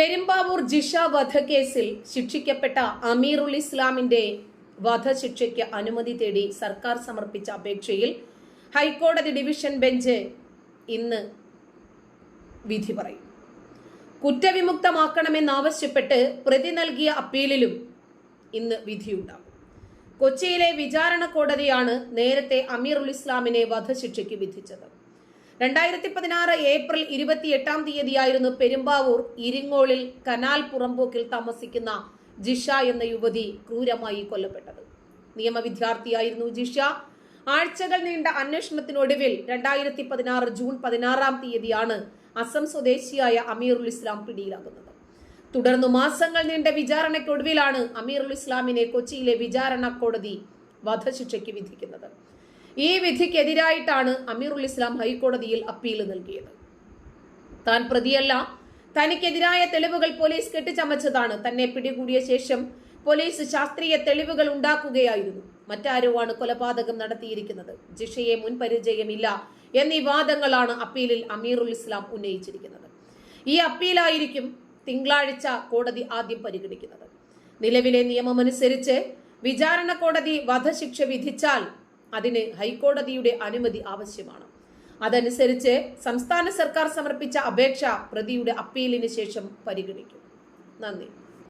പെരുമ്പാവൂർ ജിഷ വധക്കേസിൽ ശിക്ഷിക്കപ്പെട്ട അമീറുൽ ഇസ്ലാമിന്റെ വധശിക്ഷയ്ക്ക് അനുമതി തേടി സർക്കാർ സമർപ്പിച്ച അപേക്ഷയിൽ ഹൈക്കോടതി ഡിവിഷൻ ബെഞ്ച് ഇന്ന് വിധി പറയും. കുറ്റവിമുക്തമാക്കണമെന്നാവശ്യപ്പെട്ട് പ്രതി നൽകിയ അപ്പീലിലും ഇന്ന് വിധിയുണ്ടാകും. കൊച്ചിയിലെ വിചാരണ കോടതിയാണ് നേരത്തെ അമീറുൽ ഇസ്ലാമിനെ വധശിക്ഷയ്ക്ക് വിധിച്ചത്. രണ്ടായിരത്തി പതിനാറ് ഏപ്രിൽ ഇരുപത്തിയെട്ടാം തീയതിയായിരുന്നു പെരുമ്പാവൂർ ഇരിങ്ങോളിൽ കനാൽ പുറമ്പോക്കിൽ താമസിക്കുന്ന ജിഷ എന്ന യുവതി ക്രൂരമായി കൊല്ലപ്പെട്ടത്. നിയമവിദ്യാർത്ഥിയായിരുന്നു ജിഷ. ആഴ്ചകൾ നീണ്ട അന്വേഷണത്തിനൊടുവിൽ രണ്ടായിരത്തി പതിനാറ് ജൂൺ പതിനാറാം തീയതിയാണ് അസം സ്വദേശിയായ അമീറുൽ ഇസ്ലാം പിടിയിലാകുന്നത്. തുടർന്ന് മാസങ്ങൾ നീണ്ട വിചാരണയ്ക്കൊടുവിലാണ് അമീറുൽ ഇസ്ലാമിനെ കൊച്ചിയിലെ വിചാരണ കോടതി വധശിക്ഷയ്ക്ക് വിധിക്കുന്നത്. ഈ വിധിക്കെതിരായിട്ടാണ് അമീറുൽ ഇസ്ലാം ഹൈക്കോടതിയിൽ അപ്പീൽ നൽകിയത്. താൻ പ്രതിയല്ല. തനിക്കെതിരായ തെളിവുകൾ പോലീസ് കെട്ടിച്ചമച്ചതാണ്. തന്നെ പിടികൂടിയ ശേഷം പോലീസ് ശാസ്ത്രീയ തെളിവുകൾ ഉണ്ടാക്കുകയായിരുന്നു. മറ്റാരോ ആണ് കൊലപാതകം നടത്തിയിരിക്കുന്നത്? ജിഷയെ മുൻപരിചയമില്ല എന്നീ വാദങ്ങളാണ് അപ്പീലിൽ അമീറുൽ ഇസ്ലാം ഉന്നയിച്ചിരിക്കുന്നത്. ഈ അപ്പീലായിരിക്കും തിങ്കളാഴ്ച കോടതി ആദ്യം പരിഗണിക്കുന്നത്. നിലവിലെ നിയമമനുസരിച്ച് വിചാരണ കോടതി വധശിക്ഷ വിധിച്ചാൽ അതിന് ഹൈക്കോടതിയുടെ അനുമതി ആവശ്യമാണ്. അതനുസരിച്ച് സംസ്ഥാന സർക്കാർ സമർപ്പിച്ച അപേക്ഷ പ്രതിയുടെ അപ്പീലിന് ശേഷം പരിഗണിക്കും. നന്ദി.